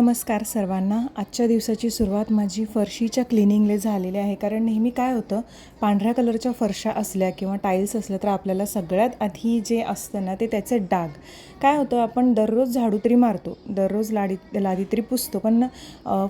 नमस्कार सर्वांना. आजच्या दिवसाची सुरुवात माझी फरशीच्या क्लिनिंगले झालेली आहे. कारण नेहमी काय होतं पांढऱ्या कलरच्या फरशा असल्या किंवा टाईल्स असल्या तर आपल्याला सगळ्यात आधी जे असतं ना ते त्याचे डाग. काय होतं आपण दररोज झाडू तरी मारतो दररोज लाडी लादी तरी पुसतो. पण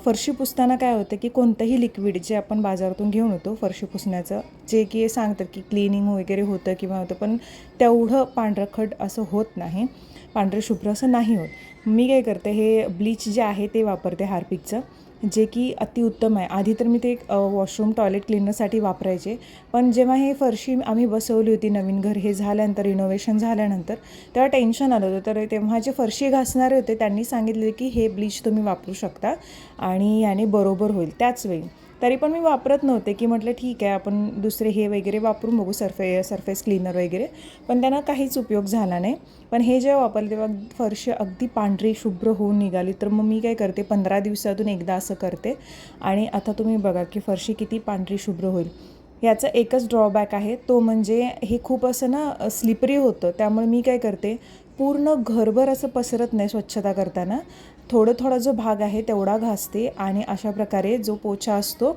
फरशी पुसताना काय होतं की कोणतंही लिक्विड जे आपण बाजारातून घेऊन येतो फरशी पुसण्याचं जे की सांगतात की क्लिनिंग वगैरे होतं किंवा होतं पण तेवढं पांढरखट असं होत नाही. पांढरे शुभ्र असं नाही होत. मी काय करते हे ब्लीच जे आहे ते वापरते हार्पिकचं जे की अतिउत्तम आहे. आधी तर मी ते एक वॉशरूम टॉयलेट क्लिनरसाठी वापरायचे. पण जेव्हा हे फरशी आम्ही बसवली होती नवीन घर हे झाल्यानंतर रिनोव्हेशन झाल्यानंतर तेव्हा टेन्शन आलं होतं. तर तेव्हा जे फरशी घासणारे होते त्यांनी सांगितले की हे ब्लीच तुम्ही वापरू शकता आणि याने बरोबर होईल. त्याच वेळी तरी पण मी वापरत नव्हते की म्हटलं ठीक आहे आपण दुसरे हे वगैरे वापरून बघू सरफे सरफेस क्लीनर वगैरे. पण त्यांना काहीच उपयोग झाला नाही. पण हे जेव्हा वापरले तेव्हा फरशी अगदी पांढरी शुभ्र होऊन निघाली. तर मग मी काय करते पंधरा दिवसातून एकदा असं करते. आणि आता तुम्ही बघा की फरशी किती पांढरी शुभ्र होईल. याचा एकच ड्रॉबॅक आहे. तो म्हणजे हे खूप असं ना स्लिपरी होतं. त्यामुळे मी काय करते पूर्ण घरभर असं पसरत नाही स्वच्छता करताना. थोडं थोडा जो भाग आहे तेवढा घासते आणि अशा प्रकारे जो पोछा असतो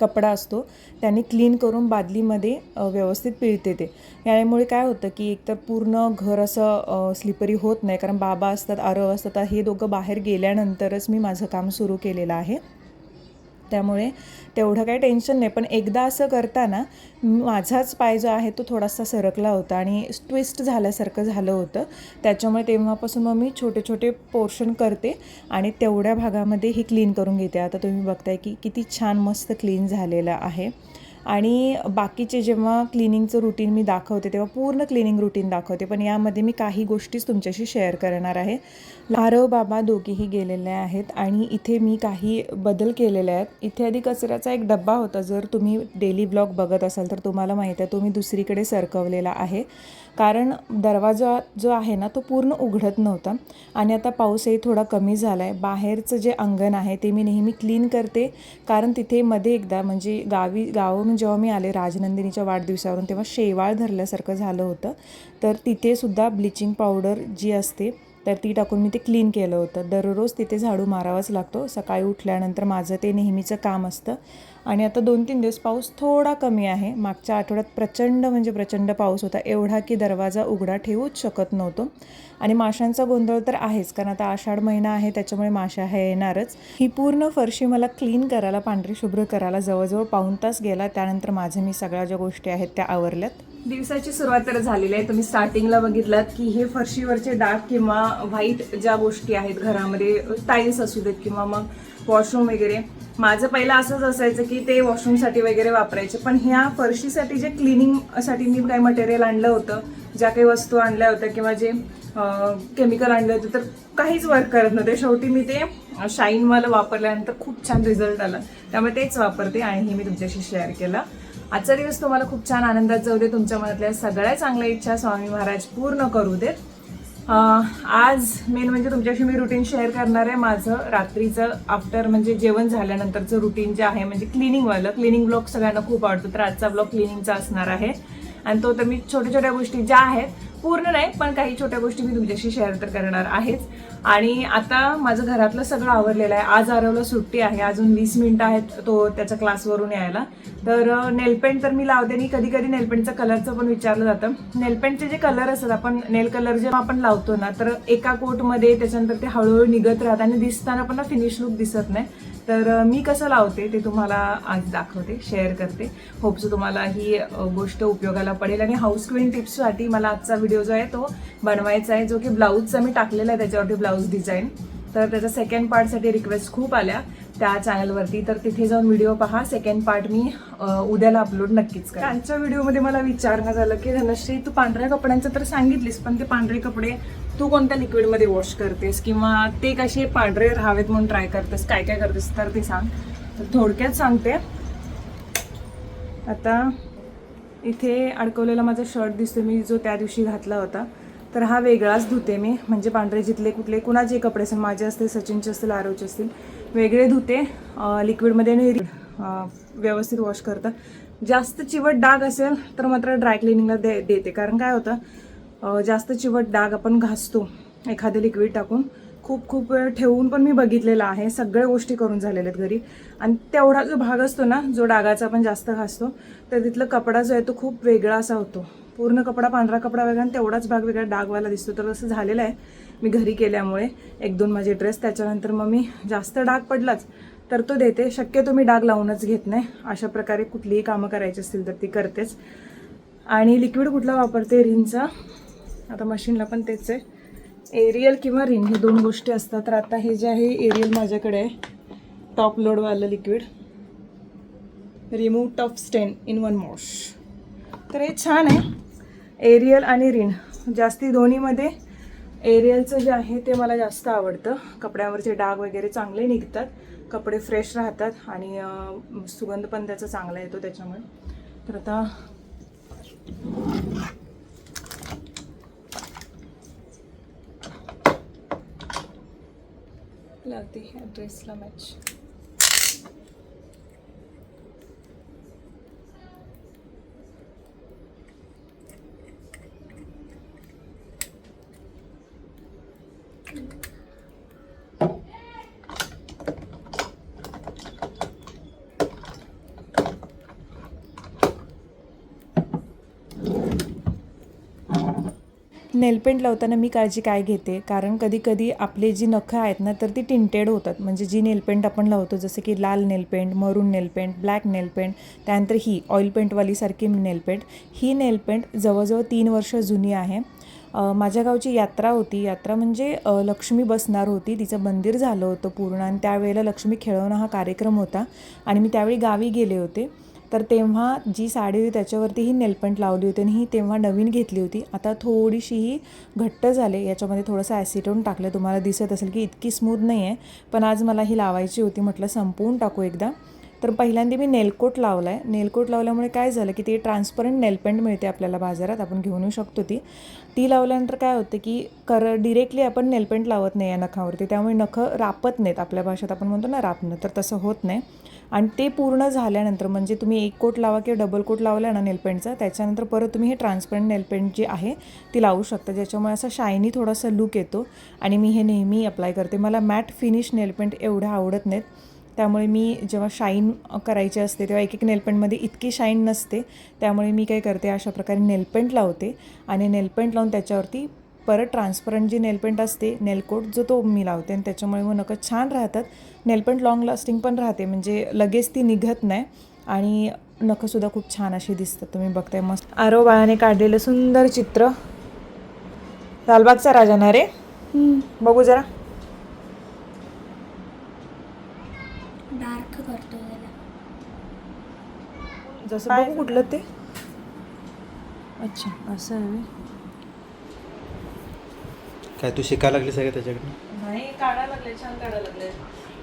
कपडा असतो त्याने क्लीन करून बादलीमध्ये व्यवस्थित पिळते ते. यामुळे काय होतं की एकतर पूर्ण घर असं स्लिपरी होत नाही. कारण बाबा असतात आरव असतात हे दोघं बाहेर गेल्यानंतरच मी माझं काम सुरू केलेलं आहे. त्यामुळे तेवढं काही टेन्शन नाही. पण एकदा असं करताना माझाच पाय जो आहे तो थोडासा सरकला होता आणि ट्विस्ट झाल्यासारखं झालं होतं. त्याच्यामुळे तेव्हापासून मग मी छोटे छोटे पोर्शन करते आणि तेवढ्या भागामध्ये ही क्लीन करून घेते. आता तुम्ही बघताय की किती छान मस्त क्लीन झालेलं आहे. आणि बाकीचे जेव्हा क्लिनिंगचं रुटीन मी दाखवते तेव्हा पूर्ण क्लिनिंग रुटीन दाखवते. पण यामध्ये मी काही गोष्टीच तुमच्याशी शेअर करणार आहे. लारव बाबा दोघेही गेलेले आहेत आणि इथे मी काही बदल केलेले आहेत. इथे आधी कचऱ्याचा एक डब्बा होता. जर तुम्ही डेली ब्लॉग बघत असाल तर तुम्हाला माहीत आहे तो मी दुसरीकडे सरकवलेला आहे. कारण दरवाजा जो आहे ना तो पूर्ण उघडत नव्हता. आणि आता पाऊसही थोडा कमी झाला आहे बाहेरचं जे अंगण आहे ते मी नेहमी क्लीन करते. कारण तिथे मध्ये एकदा म्हणजे गावी गावावरून म्हणजे जेव्हा मी आले राजनंदिनीच्या वाढदिवसावरून तेव्हा शेवाळ धरल्यासारखं झालं होतं. तर तिथेसुद्धा ब्लिचिंग पावडर जी असते तर ती टाकून मी ते क्लीन केलं होतं. दररोज तिथे झाडू मारावाच लागतो. सकाळी उठल्यानंतर माझं ते नेहमीचं काम असतं. आणि आता दोन तीन दिवस पाऊस थोडा कमी आहे. मागच्या आठवड्यात प्रचंड म्हणजे प्रचंड पाऊस होता. एवढा की दरवाजा उघडा ठेवूच शकत नव्हतो. आणि माशांचा गोंधळ तर आहेच. कारण आता आषाढ महिना आहे त्याच्यामुळे माशा हे येणारच. ही पूर्ण फरशी मला क्लीन करायला पांढरी शुभ्र करायला जवळजवळ पाऊण तास गेला. त्यानंतर माझं मी सगळ्या ज्या गोष्टी आहेत त्या आवरल्यात. दिवसाची सुरुवात तर झालेली आहे. तुम्ही स्टार्टिंगला बघितलात की हे फरशीवरचे डाग किंवा व्हाईट ज्या गोष्टी आहेत घरामध्ये टाईल्स असू देत किंवा मग वॉशरूम वगैरे माझं पहिलं असंच असायचं की ते वॉशरूमसाठी वगैरे वापरायचे. पण ह्या फरशीसाठी जे क्लिनिंगसाठी मी काही मटेरियल आणलं होतं ज्या काही वस्तू आणल्या होत्या किंवा जे केमिकल आणले होते तर काहीच वर्क करत नव्हते. शेवटी मी ते शाईनवालं वापरल्यानंतर खूप छान रिझल्ट आला. त्यामुळे तेच वापरते आणि हे मी तुमच्याशी शेअर केलं. आजचा दिवस तुम्हाला खूप छान आनंदात जाऊ दे. तुमच्या मनातल्या सगळ्या चांगल्या इच्छा स्वामी महाराज पूर्ण करू देत. आज मेन म्हणजे तुमच्याशी मी रुटीन शेअर करणार आहे. माझं रात्रीचं आफ्टर म्हणजे जेवण झाल्यानंतरचं रुटीन जे आहे म्हणजे क्लिनिंगवालं क्लिनिंग ब्लॉग सगळ्यांना खूप आवडतो तर आजचा ब्लॉग क्लिनिंगचा असणार आहे. आणि तो तर मी छोट्या छोट्या गोष्टी ज्या आहेत पूर्ण नाही पण काही छोट्या गोष्टी मी तुमच्याशी शेअर तर करणार आहेच. आणि आता माझं घरातलं सगळं आवरलेलं आहे. आज आरवला सुट्टी आहे अजून वीस मिनिटं आहेत तो त्याच्या क्लासवरून यायला. तर नेलपेंट तर मी लावते आणि कधी कधी नेलपेंटचं कलरचं पण विचारलं जातं. नेलपेंटचे जे कलर असतात आपण नेल कलर जेव्हा आपण लावतो ना तर एका कोटमध्ये त्याच्यानंतर ते हळूहळू निघत राहतात आणि दिसताना पण फिनिश लुक दिसत नाही. तर मी कसं लावते ते तुम्हाला आज दाखवते शेअर करते. होपसो तुम्हाला ही गोष्ट उपयोगाला पडेल. आणि हाऊस क्वीन टिप्ससाठी मला आजचा व्हिडिओ जो आहे तो बनवायचा आहे जो की ब्लाऊजचा मी टाकलेला आहे त्याच्यावरती ब्लाऊज डिझाईन तर त्याच्या सेकंड पार्टसाठी रिक्वेस्ट खूप आल्या त्या चॅनलवरती तर तिथे जाऊन व्हिडिओ पहा. सेकंड पार्ट मी उद्याला अपलोड नक्कीच करा आजच्या व्हिडिओमध्ये मला विचारणं झालं की धनश्री तू पांढऱ्या कपड्यांचं तर सांगितलीस पण ते पांढरे कपडे तू कोणत्या लिक्विडमध्ये वॉश करतेस? किंवा ते कसे पांढरे राहावेत म्हणून ट्राय करतेस? काय काय करतेस? तर ते सांग. तर थोडक्यात सांगते. आता इथे अडकवलेला माझा शर्ट दिसतो मी जो त्या दिवशी घातला होता. तर हा वेगळाच धुते मी. म्हणजे पांढरे जिथले कुठले कुणाचे कपडे असेल माझे असतील सचिनचे असतील आरोचे असतील वेगळे धुते. लिक्विडमध्ये आणि व्यवस्थित वॉश करतात. जास्त चिवट डाग असेल तर मात्र ड्राय क्लिनिंगला दे देते. कारण काय होतं? जास्त चिवट डाग आपण घासतो एखादं लिक्विड टाकून. खूप खूप वेळ ठेवून पण मी बघितलेलं आहे. सगळ्या गोष्टी करून झालेल्या आहेत घरी. आणि तेवढा जो भाग असतो ना जो डागाचा आपण जास्त घासतो तर तिथला कपडा जो आहे तो खूप वेगळा असा होतो. पूर्ण कपडा पांढरा कपडा वेगळा आणि तेवढाच भाग वेगळा डागवाला दिसतो. तर असं झालेलं आहे. मी घरी केल्यामुळे एक दोन माझे ड्रेस त्याच्यानंतर मग मी जास्त डाग पडलाच तर तो देते. शक्यतो मी डाग लावूनच घेत नाही. अशा प्रकारे कुठलीही कामं करायची असतील तर ती करतेच. आणि लिक्विड कुठला वापरते? रिनचा आता मशीनला पण तेच आहे. एरियल किंवा रिन हे दोन गोष्टी असतात. तर आता हे जे आहे एरियल माझ्याकडे आहे. Top लोडवालं liquid remove top stain in one wash तर हे छान आहे. एरियल आणि रिन जास्ती दोन्हीमध्ये एरियलचं जे आहे ते मला जास्त आवडतं. कपड्यावरचे डाग वगैरे चांगले निघतात. कपडे फ्रेश राहतात आणि सुगंध पण त्याचा चांगला येतो त्याच्यामुळे. तर आता लावते ह्या ड्रेसला मॅच नेलपेंट लावताना मी काळजी काय घेते? कारण कधी कधी आपले जी नखं आहेत ना तर ती टिंटेड होतात. म्हणजे जी नेलपेंट आपण लावतो जसं की लाल नेलपेंट मरून नेलपेंट ब्लॅक नेलपेंट त्यानंतर ही ऑइल पेंटवाली सारखी नेलपेंट ही नेलपेंट जवळजवळ तीन वर्ष जुनी आहे. माझ्या गावची यात्रा होती. यात्रा म्हणजे लक्ष्मी बसणार होती. तिचं मंदिर झालं होतं पूर्ण आणि त्यावेळेला लक्ष्मी खेळवणं हा कार्यक्रम होता आणि मी त्यावेळी गावी गेले होते. तर तेव्हा जी साडी होती त्याच्यावरती ही नेलपेंट लावली होती आणि ही तेव्हा नवीन घेतली होती. आता थोडीशी ही घट्ट झाले. याच्यामध्ये थोडंसं ॲसिटोन टाकलं. तुम्हाला दिसत असेल की इतकी स्मूथ नाही आहे पण आज मला ही लावायची होती म्हटलं संपवून टाकू एकदा. तर पहिल्यांदा मी नेलकोट लावला आहे नेलकोट लावल्यामुळे काय झालं की ती ट्रान्सपरंट नेलपेंट मिळते आपल्याला बाजारात. आपण घेऊन येऊ शकतो ती. ती लावल्यानंतर काय होतं की कर डिरेक्टली आपण नेलपेंट लावत नाही या नखावरती. त्यामुळे नखं रापत नाहीत. आपल्या भाषेत आपण म्हणतो ना रापणं. तर तसं होत नाही. आणि ते पूर्ण झाल्यानंतर म्हणजे तुम्ही एक कोट लावा किंवा डबल कोट लावला ना नेलपेंटचा त्याच्यानंतर परत तुम्ही हे ट्रान्सपरंट नेलपेंट जी आहे ती लावू शकता. ज्याच्यामुळे असा शायनी थोडासा लुक येतो आणि मी हे नेहमी अप्लाय करते. मला मॅट फिनिश नेलपेंट एवढ्या आवडत नाहीत. त्यामुळे मी जेव्हा शाईन करायची असते तेव्हा एक एक नेलपेंटमध्ये इतकी शाईन नसते. त्यामुळे मी काय करते अशा प्रकारे नेलपेंट लावते. आणि नेलपेंट लावून त्याच्यावरती परत ट्रान्सपरंट जी नेलपेंट असते नेलकोट जो तो मी लावते आणि त्याच्यामुळे मग नकं छान राहतात. नेलपेंट लाँग लास्टिंग पण राहते म्हणजे लगेच ती निघत नाही आणि नखंसुद्धा खूप छान अशी दिसतात. तुम्ही बघताय मस्त. आरो बाळाने काढलेलं सुंदर चित्र. लालबागचा राजा ना रे? बघू जरा. डार्क करतो जसं कुठलं ते? अच्छा असं आहे. काय तू शिकायला लागली सगळं त्याच्याकडनं? नाही काढायला लागले छान काढायला लागले.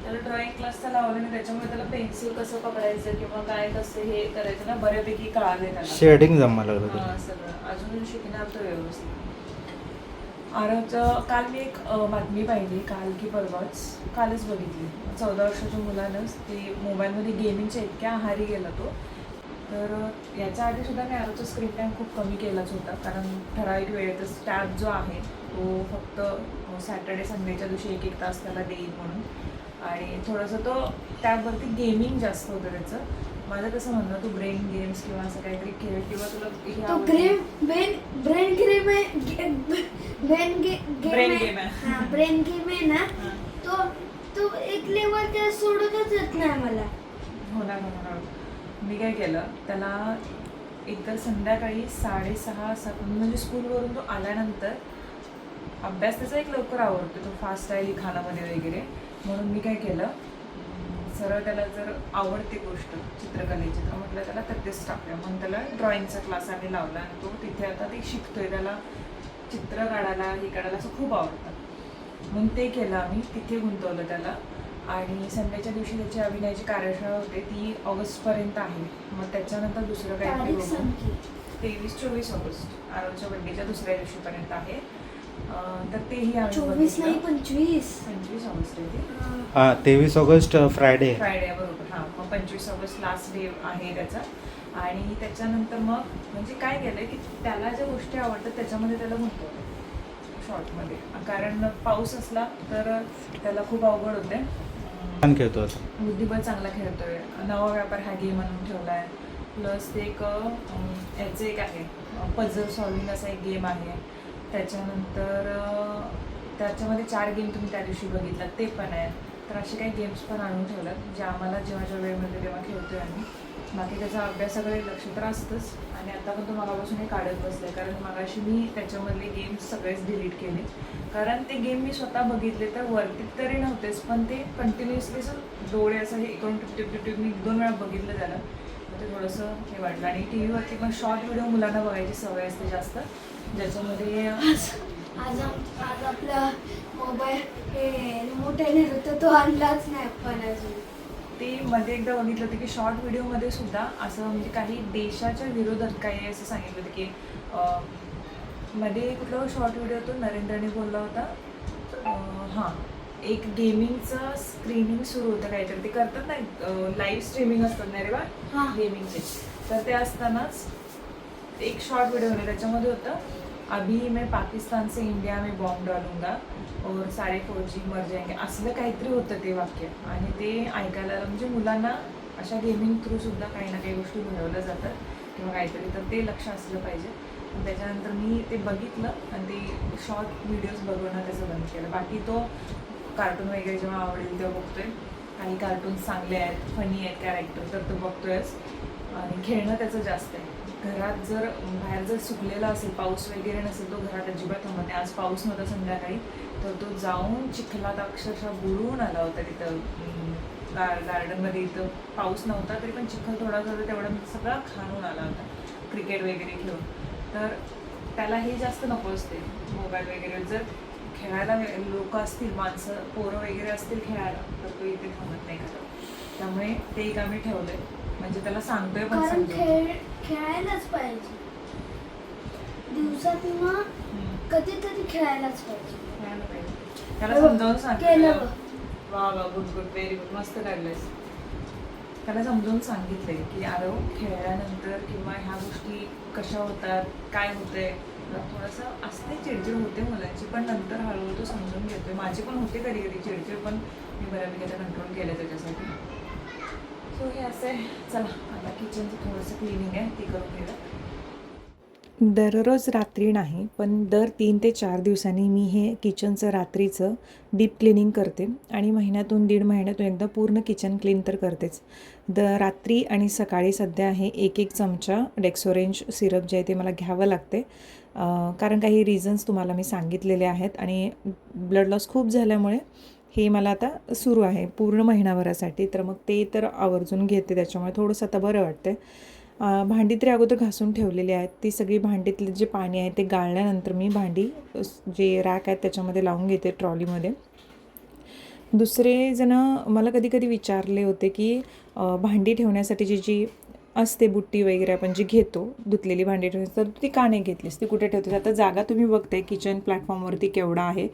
त्याला ड्रॉइंग क्लासचा लावलं आणि त्याच्यामुळे त्याला पेन्सिल कसं पकडायचं किंवा काय कसं हे करायचं ना बऱ्यापैकी कळाले त्याला. शेडिंग जमा लागलं तुला. हा, सगळं. अजून शिकणार तो व्यवस्थित. आरवचं काल मी एक अ, बातमी पाहिली काल की परवाच. कालच बघितली. चौदा वर्षाच्या मुलानंच ती मोबाईलमध्ये गेमिंगच्या इतक्या आहारी गेला तो. तर याच्या आधी सुद्धा मी आरवचा स्क्रीन टाईम खूप कमी केलाच होता. कारण ठराविक वेळेतच टॅब जो आहे तो फक्त सॅटर्डे संडेच्या दिवशी एक एक तास त्याला देईल म्हणून. आणि थोडंसं तो टॅबवरती गेमिंग जास्त होतं त्याचं. माझं कसं म्हणणं तू ब्रेन गेम्स किंवा असं काहीतरी खेळ किंवा तुला ब्रेन ब्रेन गेम आहे ब्रेन गेम आहे. हा ब्रेन गेम आहे ना. तो तो एक लेवल त्या सोडतच येत नाही मला होणार होणार मी काय केलं त्याला एकतर संध्याकाळी साडेसहा सात म्हणजे स्कूलवरून तो आल्यानंतर अभ्यास त्याचा एक लवकर आवडतो तो फास्ट आहे लिखाणामध्ये वगैरे. म्हणून मी काय केलं सरळ त्याला जर आवडते गोष्ट चित्रकलेची तर म्हटलं त्याला तेच टाकूया. म्हणून त्याला ड्रॉइंगचा क्लास आम्ही लावला आणि तो तिथे आता ते शिकतोय त्याला चित्र काढायला हे काढायला असं खूप आवडतं. म्हणून ते केलं आम्ही तिथे गुंतवलं त्याला. आणि संडेच्या दिवशी त्याची अभिनयाची कार्यशाळा होते ती ऑगस्टपर्यंत आहे. मग त्याच्यानंतर दुसरं काहीतरी तारीख बघू. सांग की. तेवीस चोवीस ऑगस्ट आरवच्या बड्डेच्या दुसऱ्या दिवशीपर्यंत आहे. अं, तर तेही आम्ही चोवीस नाही. पंचवीस. पंचवीस ऑगस्ट आहे ते. हा. तेवीस ऑगस्ट फ्रायडे फ्रायडे बरोबर. हां मग पंचवीस ऑगस्ट लास्ट डे आहे त्याचा. आणि त्याच्यानंतर मग म्हणजे काय केलं की त्याला ज्या गोष्टी आवडतात त्याच्यामध्ये त्याला गुंतवलं शॉर्टमध्ये कारण पाऊस असला तर त्याला खूप अवघड होते छान खेळतो असं बुद्धिबळ चांगला खेळतोय. नवा व्यापार हा गेम आणून ठेवला आहे प्लस ते एक अं, याचं एक आहे. पझल सॉल्विंग असा एक गेम आहे. त्याच्यानंतर अं, त्याच्यामध्ये चार गेम तुम्ही त्या दिवशी बघितलात. ते पण आहे. तर असे काही गेम्स पण आणून ठेवल्यात जे आम्हाला जेव्हा जेव्हा वेळ मिळतो तेव्हा खेळतोय आम्ही. बाकी त्याचा अभ्यासाकडे लक्ष तर असतंच. आणि आता पण तो मगापासून हे काढत बसलाय. कारण मगाशी मी त्याच्यामधले गेम्स सगळेच डिलीट केले. कारण ते गेम मी स्वतः बघितले तर वरती तरी नव्हतेच पण ते कंटिन्युअसली असं डोळे असं हे करून टिप टिप टिप एक दोन वेळा बघितलं झालं तर ते थोडंसं हे वाटलं आणि टी व्हीवरती पण शॉर्ट व्हिडिओ मुलांना बघायची सवय असते जास्त. ज्याच्यामध्ये आज आज आपला मोबाईल हे मोठ्याने होतं तर तो आणलाच नाही पण अजून. ते मध्ये एकदा बघितलं होतं की शॉर्ट व्हिडिओमध्ये सुद्धा असं म्हणजे काही देशाच्या विरोधात काही असं सांगितलं होतं की मध्ये कुठला शॉर्ट व्हिडिओ तो नरेंद्रने बोलला होता? हां. एक गेमिंगचं स्क्रीनिंग सुरू होतं काहीतरी. ते करतात ना लाईव्ह स्ट्रीमिंग असतात ना रे बा? हां. गेमिंगचे तर ते असतानाच एक शॉर्ट व्हिडिओ होता. त्याच्यामध्ये होतं अभी मैं पाकिस्तान से इंडिया में बॉम्ब डालूंगा और सारे फौजी मर जाएंगे. असलं काहीतरी होतं ते वाक्य. आणि ते ऐकायला म्हणजे मुलांना अशा गेमिंग थ्रू सुद्धा काही ना काही गोष्टी मिळवल्या जातात किंवा काहीतरी. तर ते लक्ष असलं पाहिजे. त्याच्यानंतर मी ते बघितलं आणि ते शॉर्ट व्हिडिओज बघवणं त्याचं बंद केलं. बाकी तो कार्टून वगैरे जेव्हा आवडेल तेव्हा बघतोय. काही कार्टून्स चांगले आहेत फनी आहेत कॅरेक्टर तर तो बघतोयच. आणि खेळणं त्याचं जास्त आहे. घरात जर बाहेर जर सुकलेला असेल पाऊस वगैरे नसेल तो घरात अजिबात थांबत नाही. आज पाऊस नव्हता संध्याकाळी तर तो जाऊन चिखलात अक्षरशः बुडून आला होता तिथं. गार गार्डनमध्ये इथं. पाऊस नव्हता तरी पण चिखल थोडासा होता तेवढा सगळा खाणून आला होता. क्रिकेट वगैरे खेळून. तर त्याला हे जास्त नको असते मोबाईल वगैरे. जर खेळायला लोक असतील माणसं पोरं वगैरे असतील खेळायला तर तो इथे थांबत नाही खरं. त्यामुळे ते एक आम्ही ठेवलं आहे म्हणजे त्याला सांगतोय पण कारण समजून. खेळ खेळायलाच पाहिजे दिवसात किंवा हम्म. कधीतरी खेळायलाच पाहिजे खेळायला पाहिजे. त्याला हो, समजावून केलं सांगितलं बघ. वा वा गुड गुड व्हेरी गुड मस्त काढलंयस त्याला समजावून सांगितलंय की अरे खेळल्यानंतर किंवा ह्या गोष्टी कशा होतात काय होतंय थोडंसं असते चिडचिड होते मुलांची पण नंतर हळूहळू तो समजून घेतोय माझी पण होते कधी कधी चिडचिड पण मी बऱ्यापैकी आता कंट्रोल केलं त्याच्यासाठी सो हे असं आहे चला आता किचनचं थोडंसं क्लिनिंग आहे ती करून घेऊया दररोज रात्री नाही पण दर तीन ते चार दिवसांनी मी हे किचनचं रात्रीचं डीप क्लिनिंग करते आणि महिन्यातून दीड महिन्यातून एकदा पूर्ण किचन क्लीन तर करतेच. द रात्री आणि सकाळी सध्या हे एक एक चमचा डेक्सोरेंज सिरप जे आहे ते मला घ्यावं लागते. कारण काही रिझन्स तुम्हाला मी सांगितलेले आहेत आणि ब्लड लॉस खूप झाल्यामुळे हे मला आता सुरू आहे पूर्ण महिनाभरासाठी. तर मग ते तर आवर्जून घेते त्याच्यामुळे थोडंसं आता बरं वाटतं भांडी तरी अगोदर घासून ठेवलेली आहेत. ती सगळी भांडीतले जे पाणी आहे ते गाळल्यानंतर मी भांडी जे रॅक आहेत त्याच्यामध्ये लावून घेते ट्रॉलीमध्ये. दुसरे जण मला कधी कधी विचारले होते की भांडी ठेवण्यासाठी जी जी असते बुट्टी वगैरे आपण जी घेतो धुतलेली भांडी ठेवण्याची तर ती का नाही घेतलीस? ती कुठे ठेवते आता जागा तुम्ही बघताय किचन प्लॅटफॉर्मवरती केवढा आहे.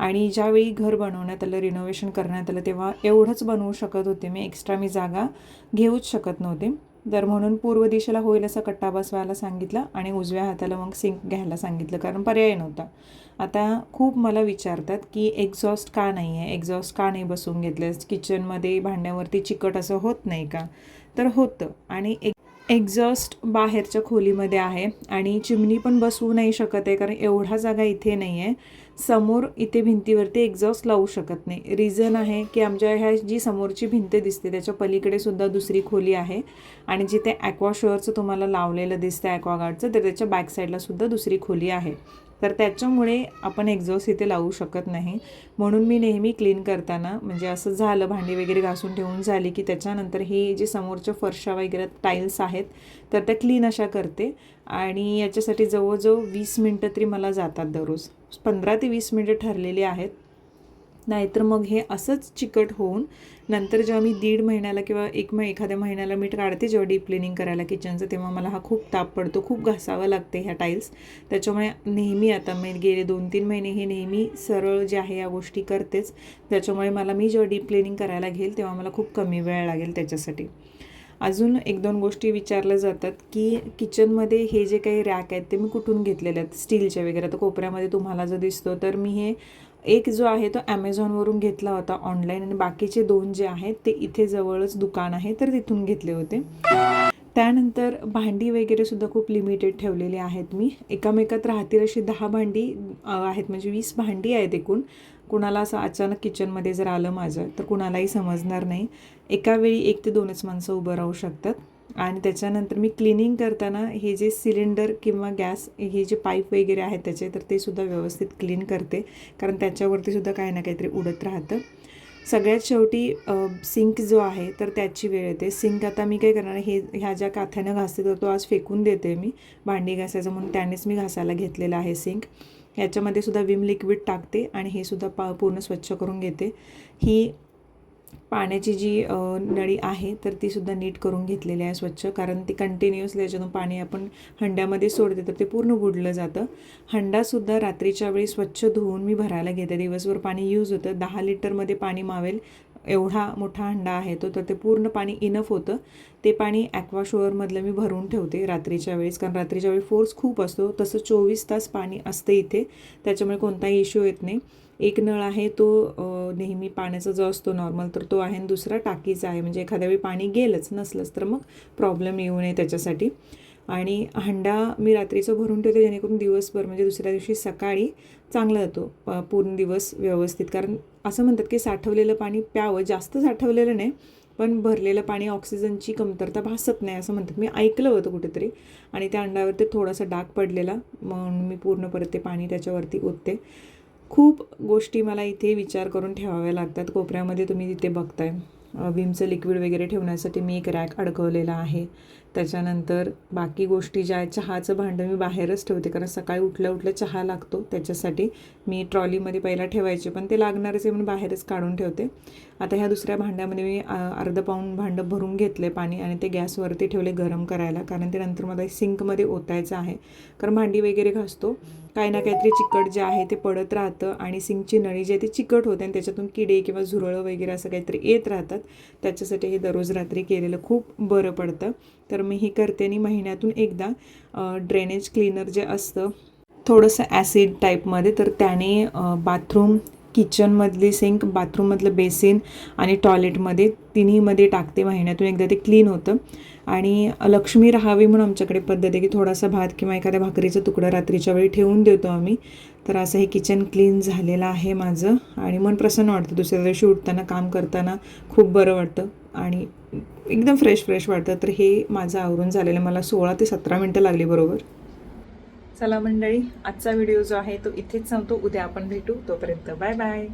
आणि ज्यावेळी घर बनवण्यात आलं रिनोव्हेशन करण्यात आलं तेव्हा एवढंच बनवू शकत होते मी. एक्स्ट्रा मी जागा घेऊच शकत नव्हते. तर म्हणून पूर्व दिशेला होईल असा कट्टा बसवायला सांगितलं आणि उजव्या हाताला मग सिंक घ्यायला सांगितलं कारण पर्याय नव्हता. आता खूप मला विचारतात की एक्झॉस्ट का नाही आहे एक्झॉस्ट का नाही बसवून घेतलं किचनमध्ये भांड्यावरती चिकट असं होत नाही का? तर होतं. आणि एक एक्झॉस्ट बाहेरच्या खोलीमध्ये आहे आणि चिमणी पण बसवू नाही शकत आहे कारण एवढा जागा इथे नाही आहे समोर इथे भिंतीवरती एक्झॉस्ट लावू शकत नाही. रिझन आहे की आमच्या ह्या जी समोरची भिंत दिसते त्याच्या पलीकडे सुद्धा दुसरी खोली आहे आणि जिथे ॲक्वाशोअरचं तुम्हाला लावलेलं दिसतं ॲक्वागार्डचं तर त्याच्या बॅक साईडला सुद्धा दुसरी खोली आहे. तर त्याच्यामुळे आपण एक्झॉस्ट इथे लावू शकत नाही. म्हणून मी नेहमी क्लीन करताना म्हणजे असं झालं भांडी वगैरे घासून ठेवून झाली की त्याच्यानंतर हे जे समोरच्या फरशा वगैरे टाईल्स आहेत तर त्या क्लीन अशा करते. आणि याच्यासाठी जवळजवळ वीस मिनटं तरी मला जातात दररोज. पंधरा ते वीस मिनटं ठरलेली आहेत. नाहीतर मग हे असंच चिकट होऊन नंतर जेव्हा मी दीड महिन्याला किंवा एक मग एखाद्या महिन्याला मीठ काढते जेव्हा डीप क्लिनिंग करायला किचनचं तेव्हा मला हा खूप ताप पडतो खूप घासावं लागते ह्या टाईल्स त्याच्यामुळे नेहमी आता मी गेले दोन तीन महिने हे नेहमी सरळ जे आहे या गोष्टी करतेच. त्याच्यामुळे मला मी जेव्हा डीप क्लिनिंग करायला घेईल तेव्हा मला खूप कमी वेळ लागेल त्याच्यासाठी. अजून एक दोन गोष्टी विचारल्या जातात की किचनमध्ये हे जे काही रॅक आहेत ते मी कुठून घेतलेले आहेत? स्टीलचे वगैरे. तर कोपऱ्यामध्ये तुम्हाला जर दिसतो तर मी हे एक जो आहे तो ॲमेझॉनवरून घेतला होता ऑनलाईन आणि बाकीचे दोन जे आहेत ते इथे जवळच दुकान आहे तर तिथून घेतले होते. त्यानंतर भांडी वगैरे सुद्धा खूप लिमिटेड ठेवलेली आहेत मी. एकामेकात राहतील अशी दहा भांडी आहेत म्हणजे वीस भांडी आहेत एकूण. कुणाला असं अचानक किचनमध्ये जर आलं माझं तर कुणालाही समजणार नाही. एका वेळी एक ते दोनच माणसं उभं राहू शकतात. आणि त्याच्यानंतर मी क्लिनिंग करताना हे जे सिलेंडर किंवा गॅस हे जे पाईप वगैरे आहेत त्याचे तर ते सुद्धा व्यवस्थित क्लीन करते. कारण त्याच्यावरती सुद्धा काही ना काहीतरी उडत राहतं. सगळ्यात शेवटी सिंक जो आहे तर त्याची वेळ येते. सिंक आता मी काय करणार हे ह्या ज्या काथ्यानं घासते तर तो आज फेकून देते मी. भांडी घासायचं म्हणून त्यानेच मी घासायला घेतलेला आहे सिंक. ह्याच्यामध्ये सुद्धा विम लिक्विड टाकते आणि हे सुद्धा पा पूर्ण स्वच्छ करून घेते. ही पाण्याची जी नळी आहे तर ती सुद्धा नीट करून घेतलेली आहे स्वच्छ. कारण ती कंटिन्युअसली याच्यातून पाणी आपण हंड्यामध्ये सोडते तर ते पूर्ण बुडलं जातं. हंडासुद्धा रात्रीच्या वेळी स्वच्छ धुवून मी भरायला घेते. दिवसभर पाणी यूज होतं. दहा लिटरमध्ये पाणी मावेल एवढा मोठा हंडा आहे तो तर ते पूर्ण पाणी इनफ होतं. ते पाणी ॲक्वाशोअरमधलं मी भरून ठेवते रात्रीच्या वेळेस. कारण रात्रीच्या वेळी फोर्स खूप असतो. तसं चोवीस तास पाणी असते इथे. त्याच्यामुळे कोणताही इश्यू येत नाही. एक नळ आहे तो नेहमी पाण्याचा जो असतो नॉर्मल तर तो आहे आणि दुसरा टाकीचा आहे. म्हणजे एखाद्या वेळी पाणी गेलंच नसलंच तर मग प्रॉब्लेम येऊ नये त्याच्यासाठी. आणि हंडा मी रात्रीचं भरून ठेवते जेणेकरून दिवसभर म्हणजे दुसऱ्या दिवशी सकाळी चांगला जातो प- पूर्ण दिवस व्यवस्थित. कारण असं म्हणतात की साठवलेलं पाणी प्यावं जास्त साठवलेलं नाही पण भरलेलं पाणी ऑक्सिजनची कमतरता भासत नाही असं म्हणतात. मी ऐकलं होतं कुठेतरी. आणि त्या अंड्यावरती थोडासा डाग पडलेला म्हणून मी पूर्ण परत ते पाणी त्याच्यावरती ओतते. खूप गोष्टी मला इथे विचार करून ठेवाव्या लागतात. कोपऱ्यामध्ये तुम्ही तिथे बघताय विमचं लिक्विड वगैरे ठेवण्यासाठी मी एक रॅक अडकवलेला आहे. त्याच्यानंतर बाकी गोष्टी ज्या आहेत चहाचं भांडं मी बाहेरच ठेवते कारण सकाळी उठल्या उठल्या चहा लागतो. त्याच्यासाठी मी ट्रॉलीमध्ये पहिला ठेवायचे पण ते लागणारच आहे म्हणून बाहेरच काढून ठेवते. आता ह्या दुसऱ्या भांड्यामध्ये मी अर्धं अर्ध पाऊण भांडं भरून घेतले पाणी आणि ते गॅसवरती ठेवले गरम करायला कारण ते नंतर मला सिंकमध्ये ओतायचं आहे. कारण भांडी वगैरे घासतो काही ना काहीतरी चिकट जे आहे ते पडत राहतं आणि सिंकची नळी जी आहे ती चिकट होते आणि त्याच्यातून किडे किंवा झुरळं वगैरे असं काहीतरी येत राहतात. त्याच्यासाठी हे दररोज रात्री केलेलं खूप बरं पडतं. तर मी हे करते आणि महिन्यातून एकदा ड्रेनेज क्लीनर जे असतं थोडंसं ॲसिड टाईपमध्ये तर त्याने बाथरूम किचनमधली सिंक बाथरूममधलं बेसिन आणि टॉयलेटमध्ये तिन्हीमध्ये टाकते महिन्यातून एकदा ते क्लीन होतं. आणि लक्ष्मी राहावी म्हणून आमच्याकडे पद्धत आहे की थोडासा भात किंवा एखाद्या भाकरीचा तुकडा रात्रीच्या वेळी ठेवून देतो आम्ही. तर असं हे किचन क्लीन झालेलं आहे माझं. आणि मन प्रसन्न वाटतं दुसऱ्या दिवशी उठताना काम करताना खूप बरं वाटतं. आणि एकदम फ्रेश फ्रेश वाटतं. तर हे माझं आवरून झालेलं मला सोळा ते सतरा मिनटं लागली बरोबर. चला मंडळी आजचा व्हिडिओ जो आहे तो इथेच संपतो. उद्या आपण भेटू. तोपर्यंत बाय बाय.